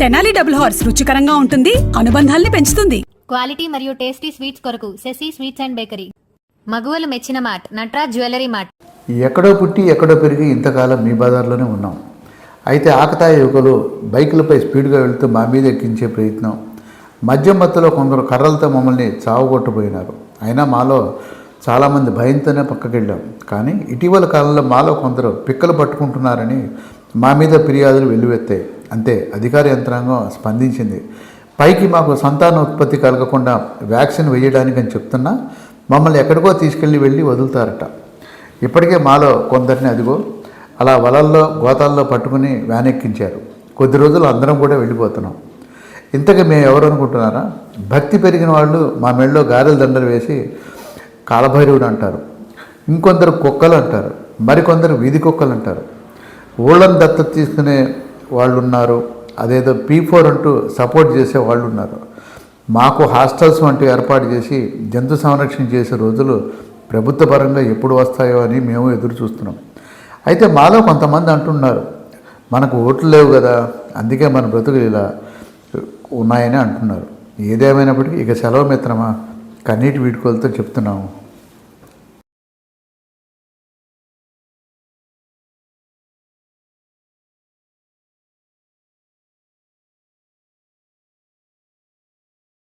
Tenali double horse రుచికరంగా ఉంటుంది అనుబంధాల్ని పెంచుతుంది. క్వాలిటీ మరియు టేస్టీ స్వీట్స్ కొరకు శశి స్వీట్స్ అండ్ బేకరీ. మగువలు మెచ్చిన మార్ట్ నట్రాజ్ జ్యువెలరీ మార్ట్ ఎక్కడో పుట్టి ఎక్కడో పెరిగి ఇంతకాలం మీ బజార్లోనే ఉన్నాం. అయితే ఆకతాయి యువకులు బైకులపై స్పీడ్గా వెళుతూ మా మీద ఎక్కించే ప్రయత్నం. మద్యం మత్తులో కొందరు కర్రలతో మమ్మల్ని చావుగొట్టబోయినారు అయినా మాలో చాలామంది భయంతోనే పక్కకెళ్ళాం. కానీ ఇటీవల కాలంలో మాలో కొందరు పిక్కలు పట్టుకుంటున్నారని మా మీద ఫిర్యాదులు వెల్లువెత్తాయి. అంతే అధికార యంత్రాంగం స్పందించింది. పైకి మాకు సంతాన ఉత్పత్తి కలగకుండా వ్యాక్సిన్ వేయడానికి అని చెప్తున్నా మమ్మల్ని ఎక్కడికో తీసుకెళ్ళి వెళ్ళి వదులుతారట. ఇప్పటికే మాలో కొందరిని అదిగో అలా వలల్లో గోతాల్లో పట్టుకుని వ్యాన్ ఎక్కించారు. కొద్ది రోజులు అందరం కూడా వెళ్ళిపోతున్నాం. ఇంతకు మేము ఎవరు అనుకుంటున్నారా? భక్తి పెరిగిన వాళ్ళు మా మెళ్ళలో గారెల దండలు వేసి కాలభైరవుడు అంటారు. ఇంకొందరు కుక్కలు అంటారు. మరికొందరు వీధి కుక్కలు అంటారు. ఊళ్ళని దత్తత తీసుకునే వాళ్ళు ఉన్నారు అదేదో పీ ఫోర్ అంటూ సపోర్ట్ చేసే వాళ్ళు ఉన్నారు మాకు హాస్టల్స్ వంటివి ఏర్పాటు చేసి జంతు సంరక్షణ చేసే రోజులు ప్రభుత్వ పరంగా ఎప్పుడు వస్తాయో అని మేము ఎదురు చూస్తున్నాం. అయితే మాలో కొంతమంది అంటున్నారు మనకు ఓట్లు లేవు కదా అందుకే మన బ్రతుకులు ఇలా ఉన్నాయని అంటున్నారు. ఏదేమైనప్పటికీ ఇక సెలవు మిత్రమా? కన్నీటి వీడుకోలతో చెప్తున్నాము.